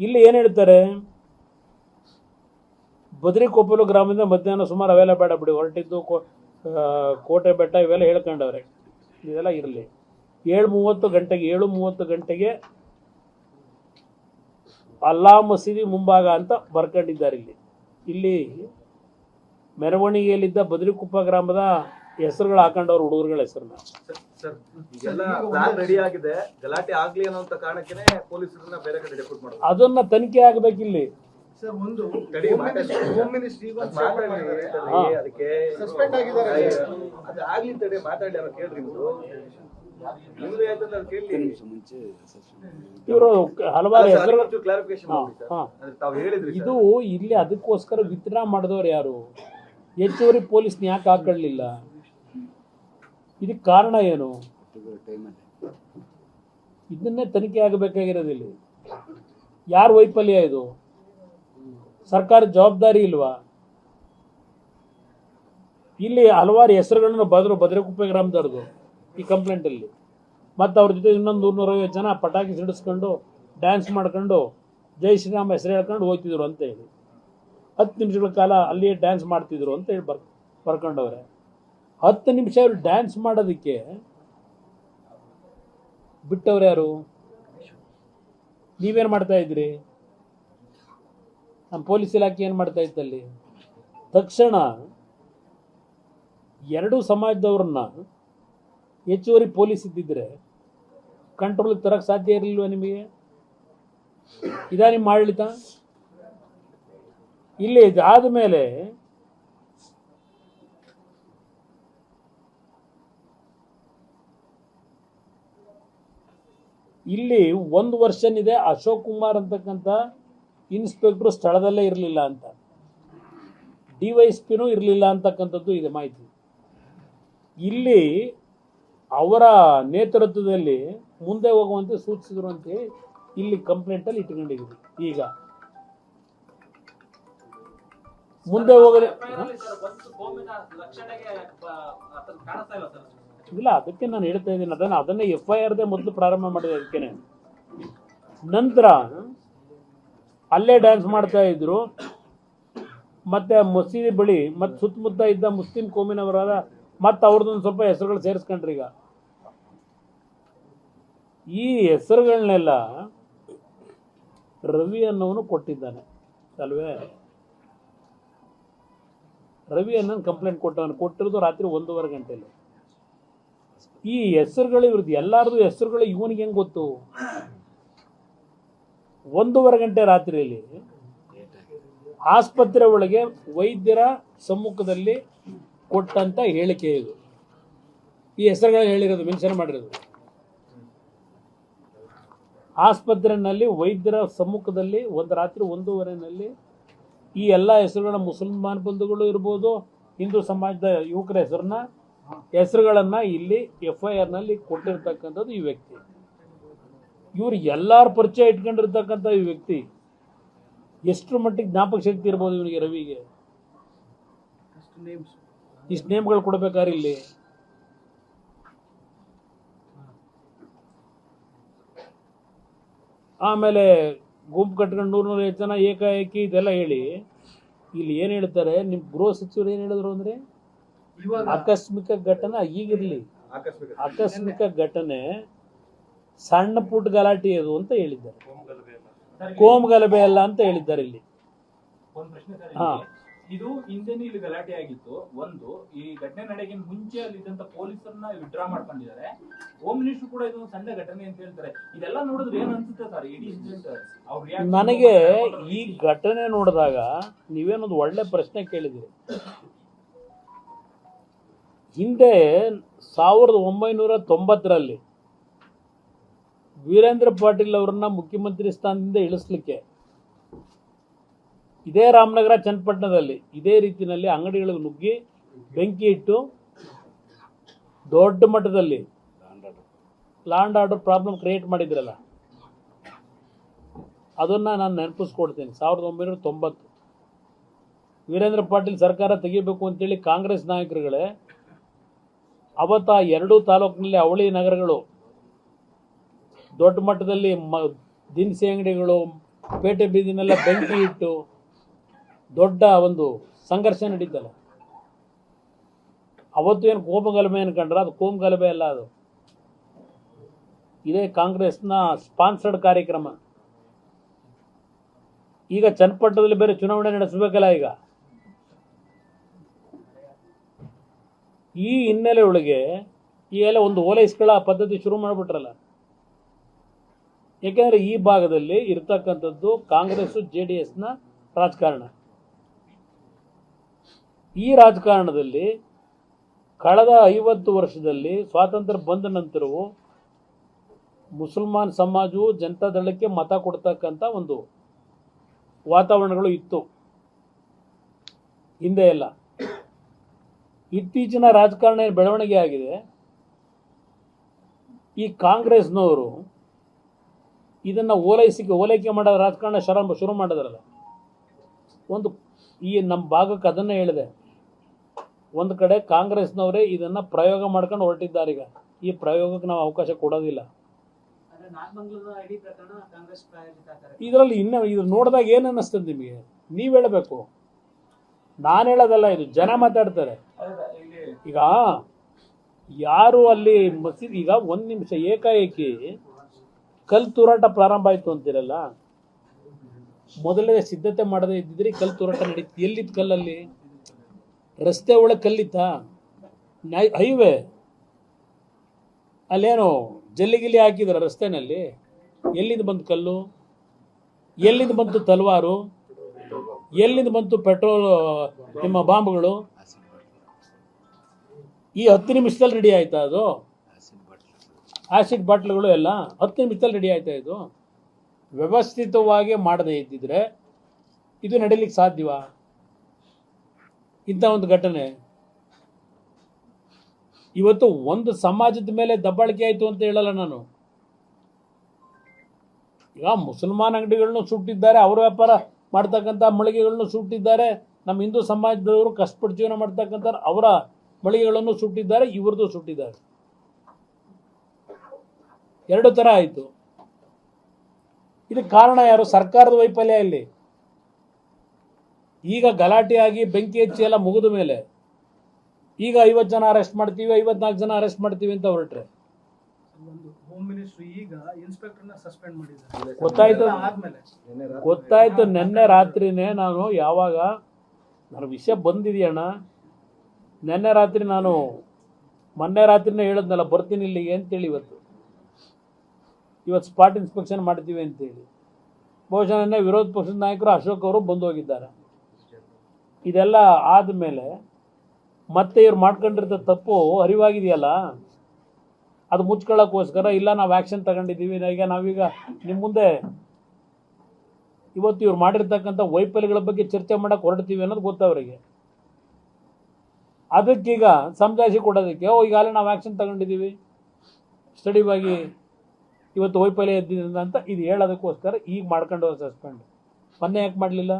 ಇಲ್ಲಿ ಏನು ಹೇಳ್ತಾರೆ? ಬದ್ರಿಕೊಪ್ಪಲು ಗ್ರಾಮದಿಂದ ಮಧ್ಯಾಹ್ನ ಸುಮಾರು ಅವೆಲ್ಲ ಬೇಡ ಬಿಡಿ, ಹೊರಟಿದ್ದು ಕೋಟೆ ಬೆಟ್ಟ ಇವೆಲ್ಲ ಹೇಳ್ಕೊಂಡವ್ರೆ. ಇದೆಲ್ಲ ಇರಲಿ. ಏಳು ಮೂವತ್ತು ಗಂಟೆಗೆ ಏಳು ಮೂವತ್ತು ಗಂಟೆಗೆ ಅಲ್ಲಾ ಮಸೀದಿ ಮುಂಭಾಗ ಅಂತ ಬರ್ಕೊಂಡಿದ್ದಾರೆ ಇಲ್ಲಿ. ಇಲ್ಲಿ ಮೆರವಣಿಗೆಯಲ್ಲಿದ್ದ ಬದ್ರಿಕೊಪ್ಪ ಗ್ರಾಮದ ಹೆಸರುಗಳು ಹಾಕೊಂಡವ್ರು ಹುಡುಗರುಗಳ ಹೆಸರನ್ನ. ಸರ್ ಪ್ಲಾನ್ ರೆಡಿ ಆಗಿದೆ. ಗಲಾಟೆ ಆಗ್ಲಿ ಅನ್ನೋಂತ ಕಾರಣಕ್ಕೇನೆ ಪೊಲೀಸರನ್ನ ಬೇರೆ ಕಡೆ ಡೆಪ್ಯೂಟ್ ಮಾಡೋದು ಅದನ್ನ ತನಿಖೆ ಆಗ್ಬೇಕಿಲ್ಲಿ ಸರ್ ಒಂದು ತಡಿ, ಮಾತಾಡಿ. ಹೋಮ್ ಮಿನಿಸ್ಟ್ರಿ ಅದ್ ಮಾತಾಡ್ಲಿ, ತಡಿ, ಅದಕ್ಕೆ Suspend ಆಗಿದ್ದಾರೆ. ಅದು ಆಗ್ಲಿ ತಡೆ ಮಾತಾಡಿ ಅವ್ರು ಕೇಳ್ರಿ ಇವರು. ಇವರು ಹಲವಾರು ಹೆಸರುಗಳು ಕ್ಲಾರಿಫಿಕೇಶನ್ ಹಾ, ಸರ್ ಹಾ. ತಾವು ಹೇಳಿದ್ರಿ ಇದು ಇಲ್ಲಿ ಅದಕ್ಕೋಸ್ಕರ ವಿತ್ಡ್ರಾ ಮಾಡಿದವ್ರು ಯಾರು? ಹೆಚ್ಚುವರಿ ಪೊಲೀಸ್ನ ಯಾಕೆ ಹಾಕೊಳ್ಳಿಲ್ಲ? ಇದಕ್ಕೆ ಕಾರಣ ಏನು? ಇದನ್ನೇ ತನಿಖೆ ಆಗಬೇಕಾಗಿರೋದು ಇಲ್ಲಿ. ಯಾರ ವೈಫಲ್ಯ ಇದು? ಸರ್ಕಾರ ಜವಾಬ್ದಾರಿ ಇಲ್ವಾ? ಇಲ್ಲಿ ಹಲವಾರು ಹೆಸರುಗಳನ್ನು ಬದ್ರು ಭದ್ರಕುಪ್ಪೆ ಗ್ರಾಮದವ್ರದ್ದು ಈ ಕಂಪ್ಲೇಂಟಲ್ಲಿ ಮತ್ತು ಅವ್ರ ಜೊತೆ ಇನ್ನೊಂದು ನೂರೈವತ್ತು ಜನ ಪಟಾಕಿ ಸಿಡಿಸ್ಕೊಂಡು ಡ್ಯಾನ್ಸ್ ಮಾಡ್ಕೊಂಡು ಜೈ ಶ್ರೀರಾಮ್ ಹೆಸರು ಹೇಳ್ಕೊಂಡು ಹೋಗ್ತಿದ್ರು ಅಂತ ಹೇಳಿ. ಹತ್ತು ನಿಮಿಷಗಳ ಕಾಲ ಅಲ್ಲಿಯೇ ಡ್ಯಾನ್ಸ್ ಮಾಡ್ತಿದ್ರು ಅಂತ ಹೇಳಿ ಬರ್ ಬರ್ಕೊಂಡವ್ರೆ. ಹತ್ತು ನಿಮಿಷ ಅವರು ಡ್ಯಾನ್ಸ್ ಮಾಡೋದಕ್ಕೆ ಬಿಟ್ಟವ್ರು ಯಾರು? ನೀವೇನು ಮಾಡ್ತಾ ಇದ್ರಿ? ನಮ್ಮ ಪೊಲೀಸ್ ಇಲಾಖೆ ಏನು ಮಾಡ್ತಾ ಇತ್ತಲ್ಲಿ ತಕ್ಷಣ ಎರಡೂ ಸಮಾಜದವ್ರನ್ನ ಹೆಚ್ಚುವರಿ ಪೊಲೀಸ್ ಇದ್ದಿದ್ರೆ ಕಂಟ್ರೋಲ್ಗೆ ತರಕ್ಕೆ ಸಾಧ್ಯ ಇರಲಿಲ್ವ ನಿಮಗೆ? ಇದಾ ನಿಮ್ಮ ಆಡಳಿತ? ಇಲ್ಲಿ ಇದಾದ ಮೇಲೆ ಇಲ್ಲಿ ಒಂದು ವರ್ಷನಿದೆ ಅಶೋಕ್ ಕುಮಾರ್ ಅಂತಕ್ಕಂಥ ಇನ್ಸ್ಪೆಕ್ಟ್ರು ಸ್ಥಳದಲ್ಲೇ ಇರಲಿಲ್ಲ ಅಂತ. ಡಿ ವೈ ಇರಲಿಲ್ಲ ಅಂತಕ್ಕಂಥದ್ದು ಇದೆ ಮಾಹಿತಿ. ಇಲ್ಲಿ ಅವರ ನೇತೃತ್ವದಲ್ಲಿ ಮುಂದೆ ಹೋಗುವಂತೆ ಸೂಚಿಸಿದ್ರು ಅಂತ ಇಲ್ಲಿ ಕಂಪ್ಲೇಂಟಲ್ಲಿ ಇಟ್ಕೊಂಡಿದ್ದೀವಿ ಈಗ. ಮುಂದೆ ಹೋಗಲಿ? ಇಲ್ಲ, ಅದಕ್ಕೆ ನಾನು ಹೇಳ್ತಾ ಇದ್ದೀನಿ, ಅದನ್ನ, ಅದನ್ನೇ ಎಫ್ ಐ ಆರ್ದೇ ಮೊದಲು ಪ್ರಾರಂಭ ಮಾಡಿದೆ ಅದಕ್ಕೆ ನಂತರ ಅಲ್ಲೇ ಡ್ಯಾನ್ಸ್ ಮಾಡ್ತಾ ಇದ್ರು. ಮತ್ತೆ ಮಸೀದಿ ಬಳಿ, ಮತ್ತೆ ಸುತ್ತಮುತ್ತ ಇದ್ದ ಮುಸ್ಲಿಂ ಕೋಮಿನವರಾದ ಮತ್ತೆ ಅವ್ರದ್ದೊಂದು ಸ್ವಲ್ಪ ಹೆಸರುಗಳು ಸೇರಿಸ್ಕೊಂಡ್ರಿ ಈಗ. ಈ ಹೆಸರುಗಳನ್ನೆಲ್ಲ ರವಿ ಅನ್ನೋನು ಕೊಟ್ಟಿದ್ದಾನೆ, ಅಲ್ವೇ? ರವಿ ಅನ್ನೋನು ಕಂಪ್ಲೇಂಟ್ ಕೊಟ್ಟವನು, ಕೊಟ್ಟಿರೋದು ರಾತ್ರಿ ಒಂದೂವರೆ ಗಂಟೆಯಲ್ಲಿ ಈ ಹೆಸರುಗಳು ಇವ್ರದ್ದು ಎಲ್ಲಾರದು ಹೆಸರುಗಳು ಇವನಿಗೆ ಹೆಂಗೆ ಗೊತ್ತು? ಒಂದೂವರೆ ಗಂಟೆ ರಾತ್ರಿಯಲ್ಲಿ ಆಸ್ಪತ್ರೆ ಒಳಗೆ ವೈದ್ಯರ ಸಮ್ಮುಖದಲ್ಲಿ ಕೊಟ್ಟಂತ ಹೇಳಿಕೆ ಇದು. ಈ ಹೆಸರುಗಳು ಹೇಳಿರೋದು ಮೆನ್ಷನ್ ಮಾಡಿರೋದು. ಆಸ್ಪತ್ರೆಯಲ್ಲಿ ವೈದ್ಯರ ಸಮ್ಮುಖದಲ್ಲಿ ಒಂದು ರಾತ್ರಿ ಒಂದೂವರೆನಲ್ಲಿ ಈ ಎಲ್ಲ ಹೆಸರುಗಳ ಮುಸಲ್ಮಾನ್ ಬಂಧುಗಳು ಇರ್ಬೋದು, ಹಿಂದೂ ಸಮಾಜದ ಯುವಕರ ಹೆಸರನ್ನ ಹೆಸರುಗಳನ್ನ ಇಲ್ಲಿ ಎಫ್ ಐ ಆರ್ನಲ್ಲಿ ಕೊಟ್ಟಿರ್ತಕ್ಕಂಥದ್ದು ಈ ವ್ಯಕ್ತಿ. ಇವ್ರು ಎಲ್ಲರ ಪರಿಚಯ ಇಟ್ಕೊಂಡಿರ್ತಕ್ಕಂಥ ಈ ವ್ಯಕ್ತಿ. ಎಷ್ಟು ಮಟ್ಟಿಗೆ ಜ್ಞಾಪಕ ಶಕ್ತಿ ಇರ್ಬೋದು ಇವನಿಗೆ ರವಿಗೆ? ನೇಮ್ಸ್ ಇಷ್ಟು ನೇಮ್ಗಳು ಕೊಡ್ಬೇಕಾದ್ರೆ ಇಲ್ಲಿ? ಆಮೇಲೆ ಗುಂಪು ಕಟ್ಕೊಂಡು ನೂರು ನೂರು ಜನ ಏಕಾಏಕಿ ಇದೆಲ್ಲ ಹೇಳಿ ಇಲ್ಲಿ ಏನು ಹೇಳ್ತಾರೆ ನಿಮ್ಮ ಗೃಹ ಸಚಿವರು ಏನು ಹೇಳಿದ್ರು ಅಂದರೆ? ಆಕಸ್ಮಿಕ ಘಟನೆ ಈಗಿರ್ಲಿ. ಆಕಸ್ಮಿಕ ಆಕಸ್ಮಿಕ ಘಟನೆ ಸಣ್ಣ ಪುಟ್ಟ ಗಲಾಟೆ ಅದು ಅಂತ ಹೇಳಿದ್ದಾರೆ. ಕೋಮ್ ಗಲಭೆ ಅಲ್ಲ ಅಂತ ಹೇಳಿದ್ದಾರೆ ಇಲ್ಲಿ. ಒಂದ್ ಪ್ರಶ್ನೆ ಸರ್ ಹಾ. ಇದು ಹಿಂದೆನೂ ಇಲ್ಲಿ ಗಲಾಟೆ ಆಗಿತ್ತು. ಒಂದು ಈ ಘಟನೆ ನಡೆಗಿನ ಮುಂಚೆ ಅಲ್ಲಿದ್ದಂತ ಪೊಲೀಸರನ್ನ ವಿಡ್ರಾ ಮಾಡ್ಕೊಂಡಿದ್ದಾರೆ. ಹೋಮ್ ಮಿನಿಸ್ಟರ್ ಕೂಡ ಇದೊಂದು ಸಣ್ಣ ಘಟನೆ ಅಂತ ಹೇಳ್ತಾರೆ. ಇದೆಲ್ಲ ನೋಡಿದ್ರೆ ಏನ್ ಅನ್ಸುತ್ತೆ ಸರ್? ಇಡೀ ಇನ್ಸಿಡೆಂಟ್ ನನಗೆ ಈ ಘಟನೆ ನೋಡಿದಾಗ ನೀವೇನೊಂದು ಒಳ್ಳೆ ಪ್ರಶ್ನೆ ಕೇಳಿದಿರಿ ಹಿಂದೆ ಸಾವಿರದ ಒಂಬೈನೂರ ತೊಂಬತ್ತರಲ್ಲಿ ವೀರೇಂದ್ರ ಪಾಟೀಲ್ ಅವರನ್ನ ಮುಖ್ಯಮಂತ್ರಿ ಸ್ಥಾನದಿಂದ ಇಳಿಸ್ಲಿಕ್ಕೆ ಇದೇ ರಾಮನಗರ, ಚನ್ನಪಟ್ಟಣದಲ್ಲಿ ಇದೇ ರೀತಿಯಲ್ಲಿ ಅಂಗಡಿಗಳಿಗೆ ನುಗ್ಗಿ ಬೆಂಕಿ ಇಟ್ಟು ದೊಡ್ಡ ಮಟ್ಟದಲ್ಲಿ ಲ್ಯಾಂಡ್ ಆರ್ಡರ್ ಪ್ರಾಬ್ಲಮ್ ಕ್ರಿಯೇಟ್ ಮಾಡಿದ್ರಲ್ಲ, ಅದನ್ನು ನಾನು ನೆನಪಿಸ್ಕೊಡ್ತೀನಿ. ಸಾವಿರದ ಒಂಬೈನೂರ ತೊಂಬತ್ತು. ವೀರೇಂದ್ರ ಪಾಟೀಲ್ ಸರ್ಕಾರ ತೆಗಿಬೇಕು ಅಂತೇಳಿ ಕಾಂಗ್ರೆಸ್ ನಾಯಕರುಗಳೇ ಅವತ್ತ ಎರಡೂ ತಾಲೂಕಿನಲ್ಲಿ ಅವಳಿ ನಗರಗಳು, ದೊಡ್ಡ ಮಟ್ಟದಲ್ಲಿ ಮ, ದಿನಸಿ ಅಂಗಡಿಗಳು, ಪೇಟೆ ಬೀದಿನೆಲ್ಲ ಬೆಂಕಿ ಇಟ್ಟು ದೊಡ್ಡ ಒಂದು ಸಂಘರ್ಷ ನಡೀತಲ್ಲ ಅವತ್ತು ಏನು ಕೋಮ ಗಲಭೆ ಅನ್ಕೊಂಡ್ರೆ ಅದು ಕೋಮಗಲಭೆ ಅಲ್ಲ ಅದು. ಇದೇ ಕಾಂಗ್ರೆಸ್ನ ಸ್ಪಾನ್ಸರ್ಡ್ ಕಾರ್ಯಕ್ರಮ. ಈಗ ಚನ್ನಪಟ್ಟಣದಲ್ಲಿ ಬೇರೆ ಚುನಾವಣೆ ನಡೆಸಬೇಕಲ್ಲ ಈಗ. ಈ ಹಿನ್ನೆಲೆ ಒಳಗೆ ಈ ಎಲ್ಲ ಒಂದು ಓಲೈಸ್ಗಳ ಪದ್ಧತಿ ಶುರು ಮಾಡಿಬಿಟ್ರಲ್ಲ. ಏಕೆಂದರೆ ಈ ಭಾಗದಲ್ಲಿ ಇರ್ತಕ್ಕಂಥದ್ದು ಕಾಂಗ್ರೆಸ್ ಜೆ ಡಿ ಎಸ್ನ ರಾಜಕಾರಣ. ಈ ರಾಜಕಾರಣದಲ್ಲಿ ಕಳೆದ ಐವತ್ತು ವರ್ಷದಲ್ಲಿ ಸ್ವಾತಂತ್ರ್ಯ ಬಂದ ನಂತರವೂ ಮುಸಲ್ಮಾನ್ ಸಮಾಜವು ಜನತಾದಳಕ್ಕೆ ಮತ ಕೊಡ್ತಕ್ಕಂಥ ಒಂದು ವಾತಾವರಣಗಳು ಇತ್ತು. ಹಿಂದೆ ಎಲ್ಲ. ಇತ್ತೀಚಿನ ರಾಜಕಾರಣ ಬೆಳವಣಿಗೆ ಆಗಿದೆ. ಈ ಕಾಂಗ್ರೆಸ್ನವರು ಇದನ್ನು ಓಲೈಸಿಕೆ ಓಲೈಕೆ ಮಾಡೋ ರಾಜಕಾರಣ ಶರ ಶುರು ಮಾಡಿದ್ರಲ್ಲ. ಒಂದು ಈ ನಮ್ಮ ಭಾಗಕ್ಕೆ ಅದನ್ನೇ ಹೇಳಿದೆ. ಒಂದು ಕಡೆ ಕಾಂಗ್ರೆಸ್ನವರೇ ಇದನ್ನು ಪ್ರಯೋಗ ಮಾಡ್ಕೊಂಡು ಹೊರಟಿದ್ದಾರೆ ಈಗ. ಈ ಪ್ರಯೋಗಕ್ಕೆ ನಾವು ಅವಕಾಶ ಕೊಡೋದಿಲ್ಲ. ಇದರಲ್ಲಿ ಇನ್ನು ಇದು ನೋಡಿದಾಗ ಏನು ಅನ್ನಿಸ್ತದೆ ನಿಮಗೆ? ನೀವು ಹೇಳಬೇಕು. ನಾನು ಹೇಳೋದಲ್ಲ ಇದು ಜನ ಮಾತಾಡ್ತಾರೆ. ಈಗ ಯಾರು ಅಲ್ಲಿ ಮಸೀದಿ, ಈಗ ಒಂದು ನಿಮಿಷ ಏಕಾಏಕಿ ಕಲ್ ತೂರಾಟ ಪ್ರಾರಂಭ ಆಯ್ತು ಅಂತೀರಲ್ಲ? ಮೊದಲೇ ಸಿದ್ಧತೆ ಮಾಡದೇ ಇದ್ದಿದ್ರೆ ಕಲ್ ತೂರಾಟ ನಡೀತು ಎಲ್ಲಿತ್ತು ಕಲ್ಲಲ್ಲಿ? ರಸ್ತೆ ಒಳಗೆ ಕಲ್ಲಿತ್ತಾ? ಹೈವೇ? ಅಲ್ಲೇನು ಜಲ್ಲಿ ಗಿಲ್ಲಿ ಹಾಕಿದ್ರ ರಸ್ತೆನಲ್ಲಿ. ಎಲ್ಲಿಂದ ಬಂತು ಕಲ್ಲು? ಎಲ್ಲಿಂದ ಬಂತು ತಲ್ವಾರು? ಎಲ್ಲಿಂದ ಬಂತು ಪೆಟ್ರೋಲ್, ನಿಮ್ಮ ಬಾಂಬ್ಗಳು? ಈ ಹತ್ತು ನಿಮಿಷದಲ್ಲಿ ರೆಡಿ ಆಯ್ತಾ ಅದು? ಆಸಿಡ್ ಬಾಟ್ಲ್ಗಳು ಎಲ್ಲ ಹತ್ತು ನಿಮಿಷದಲ್ಲಿ ರೆಡಿ ಆಯ್ತಾ ಇದು? ವ್ಯವಸ್ಥಿತವಾಗಿ ಮಾಡದೇ ಇದ್ದಿದ್ರೆ ಇದು ನಡೀಲಿಕ್ಕೆ ಸಾಧ್ಯವಾ? ಇಂಥ ಒಂದು ಘಟನೆ. ಇವತ್ತು ಒಂದು ಸಮಾಜದ ಮೇಲೆ ದಬ್ಬಾಳಿಕೆ ಆಯಿತು ಅಂತ ಹೇಳಲ್ಲ ನಾನು. ಈಗ ಮುಸಲ್ಮಾನ್ ಅಂಗಡಿಗಳನ್ನು ಸುಟ್ಟಿದ್ದಾರೆ, ಅವ್ರ ವ್ಯಾಪಾರ. ಮಾಡ್ತಕ್ಕಂಥ ಮಳಿಗೆಗಳನ್ನು ಸುಟ್ಟಿದ್ದಾರೆ. ನಮ್ಮ ಹಿಂದೂ ಸಮಾಜದವರು ಕಷ್ಟಪಟ್ಟು ಜೀವನ ಮಾಡ್ತಕ್ಕಂಥ ಅವರ ಮಳಿಗೆಗಳನ್ನು ಸುಟ್ಟಿದ್ದಾರೆ, ಇವ್ರದ್ದು ಸುಟ್ಟಿದ್ದಾರೆ. ಎರಡು ಥರ ಆಯಿತು. ಇದಕ್ಕೆ ಕಾರಣ ಯಾರು? ಸರ್ಕಾರದ ವೈಫಲ್ಯ ಇಲ್ಲಿ ಈಗ ಗಲಾಟೆಯಾಗಿ ಬೆಂಕಿ ಹೆಚ್ಚಿ ಎಲ್ಲ ಮುಗಿದ ಮೇಲೆ ಈಗ ಐವತ್ತು ಜನ ಅರೆಸ್ಟ್ ಮಾಡ್ತೀವಿ, ಐವತ್ನಾಲ್ಕು ಜನ ಅರೆಸ್ಟ್ ಮಾಡ್ತೀವಿ ಅಂತ ಹೊರಟ್ರೆ. ಹೋಮ್ ಮಿನಿಸ್ಟ್ರಿ ಈಗ ಇನ್ಸ್ಪೆಕ್ಟರ್ ಸಸ್ಪೆಂಡ್ ಮಾಡಿದ್ದಾರೆ. ಗೊತ್ತಾಯ್ತು. ಆದ್ಮೇಲೆ. ಗೊತ್ತಾಯ್ತು ನೆನ್ನೆ ರಾತ್ರಿನೇ ನಾನು ಯಾವಾಗ ನನ್ನ ವಿಷಯ ಬಂದಿದೆಯಣ್ಣ? ನಿನ್ನೆ ರಾತ್ರಿ ನಾನು ಮೊನ್ನೆ ರಾತ್ರಿನೇ ಹೇಳಿದ್ನಲ್ಲ ಬರ್ತೀನಿ ಇಲ್ಲಿಗೆ ಅಂತೇಳಿ ಇವತ್ತು. ಇವತ್ತು ಸ್ಪಾಟ್ ಇನ್ಸ್ಪೆಕ್ಷನ್ ಮಾಡ್ತೀವಿ ಅಂತೇಳಿ. ಬಹುಶಃ ನಿನ್ನೆ ವಿರೋಧ ಪಕ್ಷದ ನಾಯಕರು ಅಶೋಕ್ ಅವರು ಬಂದು ಹೋಗಿದ್ದಾರೆ. ಇದೆಲ್ಲ ಆದಮೇಲೆ ಮತ್ತೆ ಇವ್ರು ಮಾಡ್ಕೊಂಡಿರ್ತ ತಪ್ಪು ಅರಿವಾಗಿದೆಯಲ್ಲ? ಅದು ಮುಚ್ಕೊಳ್ಳೋಕ್ಕೋಸ್ಕರ, ಇಲ್ಲ ನಾವು ಆ್ಯಕ್ಷನ್ ತಗೊಂಡಿದ್ದೀವಿ, ಈಗ ನಾವೀಗ ನಿಮ್ಮ ಮುಂದೆ ಇವತ್ತು ಇವ್ರು ಮಾಡಿರ್ತಕ್ಕಂಥ ವೈಫಲ್ಯಗಳ ಬಗ್ಗೆ ಚರ್ಚೆ ಮಾಡಕ್ಕೆ ಹೊರಡ್ತೀವಿ ಅನ್ನೋದು ಗೊತ್ತವರಿಗೆ ಅದಕ್ಕೀಗ ಸಂಜಾಯಿಸಿ ಕೊಡೋದಕ್ಕೆ, ಓ, ಈಗಾಗಲೇ ನಾವು ಆ್ಯಕ್ಷನ್ ತಗೊಂಡಿದ್ದೀವಿ ಸ್ಟಡಿವಾಗಿ ಇವತ್ತು ವೈಫಲ್ಯ ಎದ್ದಿದ್ದ ಅಂತ ಇದು ಹೇಳೋದಕ್ಕೋಸ್ಕರ ಈಗ ಮಾಡ್ಕೊಂಡು ಸಸ್ಪೆಂಡ್ ಮೊನ್ನೆ ಯಾಕೆ ಮಾಡಲಿಲ್ಲ?